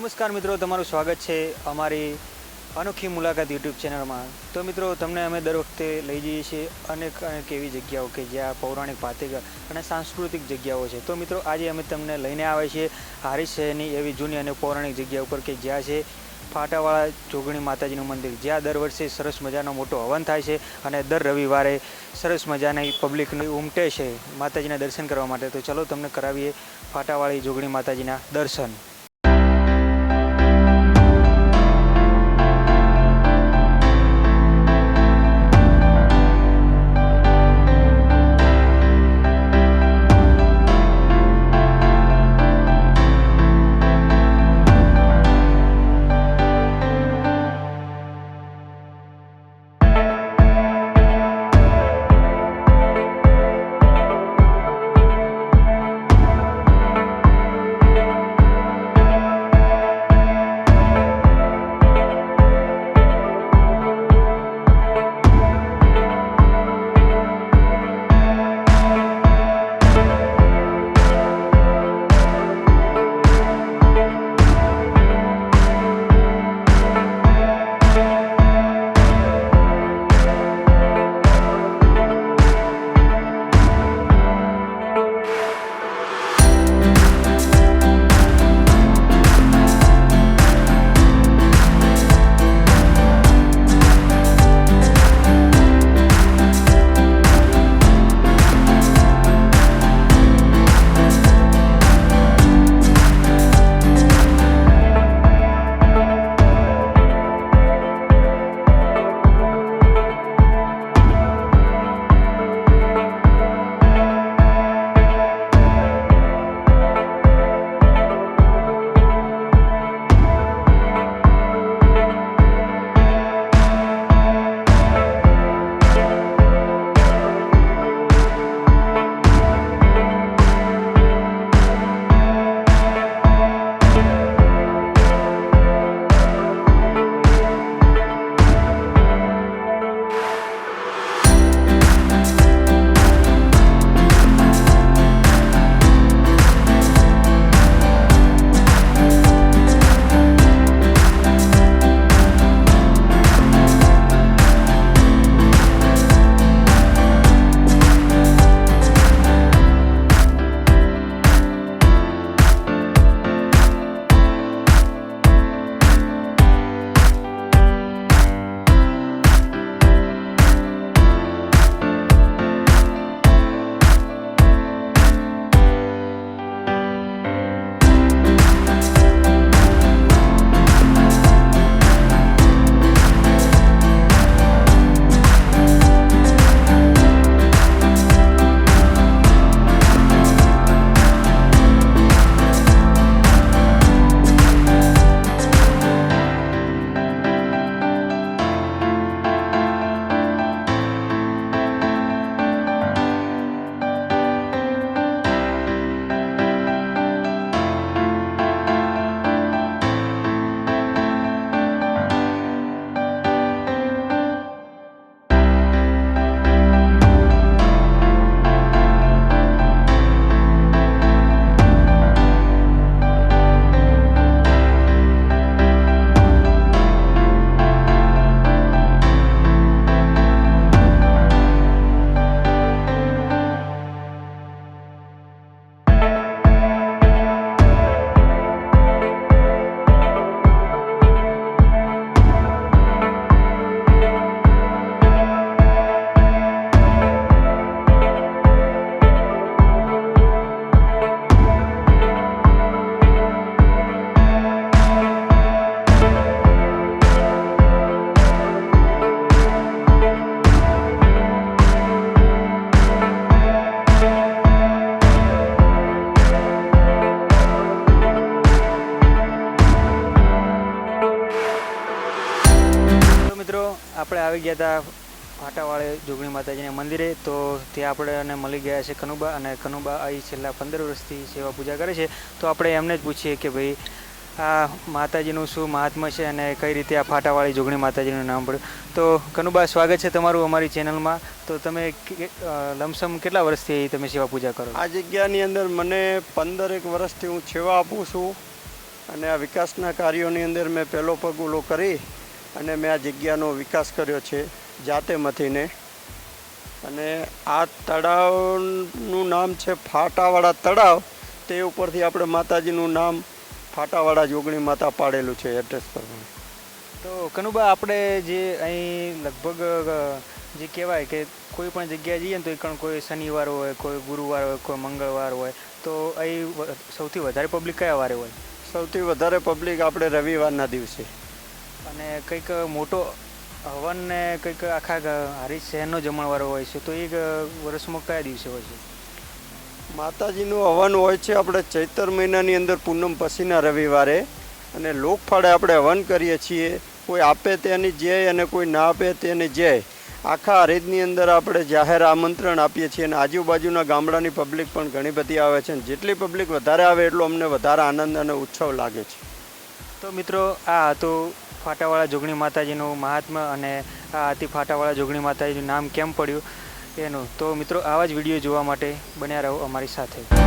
નમસ્કાર મિત્રો, તમારું સ્વાગત છે અમારી અનોખી મુલાકાત યુટ્યુબ ચેનલમાં. તો મિત્રો, તમને અમે દર વખતે લઈ જઈએ છીએ અનેક અનેક એવી જગ્યાઓ કે જ્યાં પૌરાણિક પાતિક અને સાંસ્કૃતિક જગ્યાઓ છે. તો મિત્રો, આજે અમે તમને લઈને આવ્યા છીએ હારીજ શહેરની એવી જૂની અને પૌરાણિક જગ્યા ઉપર કે જ્યાં છે ફાટાવાળા જોગણી માતાજીનું મંદિર, જ્યાં દર વર્ષે સરસ મજાનો મોટો હવન થાય છે અને દર રવિવારે સરસ મજાની પબ્લિકની ઉમટે છે માતાજીના દર્શન કરવા માટે. તો ચલો, તમને કરાવીએ ફાટાવાળી જોગણી માતાજીના દર્શન. આપણે આવી ગયા હતા ફાટાવાળે જોગણી માતાજીના મંદિરે, તો ત્યાં આપણે મળી ગયા છે કનુબા અને કનુબા અહીં છેલ્લા પંદર વર્ષથી સેવા પૂજા કરે છે. તો આપણે એમને જ પૂછીએ કે ભાઈ, આ માતાજીનું શું મહાત્મ્ય છે અને કઈ રીતે આ ફાટાવાળી જોગણી માતાજીનું નામ પડ્યું? તો કનુબા, સ્વાગત છે તમારું અમારી ચેનલમાં. તો તમે લમસમ કેટલા વર્ષથી તમે સેવા પૂજા કરો આ જગ્યાની અંદર મને પંદરેક વર્ષથી હું સેવા આપું છું અને આ વિકાસના કાર્યોની અંદર મેં પહેલો પગ ઉલો કરી. અને મેં આ જગ્યાનો વિકાસ કર્યો છે જાતે મથીને. અને આ તળાવનું નામ છે ફાટાવાળા તળાવ. તે ઉપરથી આપણે માતાજીનું નામ ફાટાવાળા જોગણી માતા પાડેલું છે એડ્રેસ પર. તો કનુબા આપણે જે અહીં લગભગ જે કહેવાય કે કોઈ પણ જગ્યાએ જઈએ ને તો કણ કોઈ શનિવાર હોય કોઈ ગુરુવાર હોય કોઈ મંગળવાર હોય તો અહીં સૌથી વધારે પબ્લિક કયા વારે હોય? સૌથી વધારે પબ્લિક આપણે રવિવારના દિવસે. અને કંઈક મોટો હવન ને કંઈક આખા હારી શહેરનો જમણવારો હોય છે તો એ વર્ષમાં કયા દિવસે હોય છે? માતાજીનું હવન હોય છે આપણે ચૈતર મહિનાની અંદર પૂનમ પછીના રવિવારે અને લોકફાળે આપણે હવન કરીએ છીએ. કોઈ આપે તેની જય અને કોઈ ના આપે તેની જય. આખા હરીદની અંદર આપણે જાહેર આમંત્રણ આપીએ છીએ અને આજુબાજુના ગામડાની પબ્લિક પણ ઘણી બધી આવે છે અને જેટલી પબ્લિક વધારે આવે એટલો અમને વધારે આનંદ અને ઉત્સવ લાગે છે. તો મિત્રો આ હતું ફાટાવાળા જોગણી માતાજીનું મહાત્મા અને આ હતી ફાટાવાળા જોગણી માતાજીનું નામ કેમ પડ્યું એનું. તો મિત્રો આવા જ વીડિયો જોવા માટે બન્યા રહો અમારી સાથે.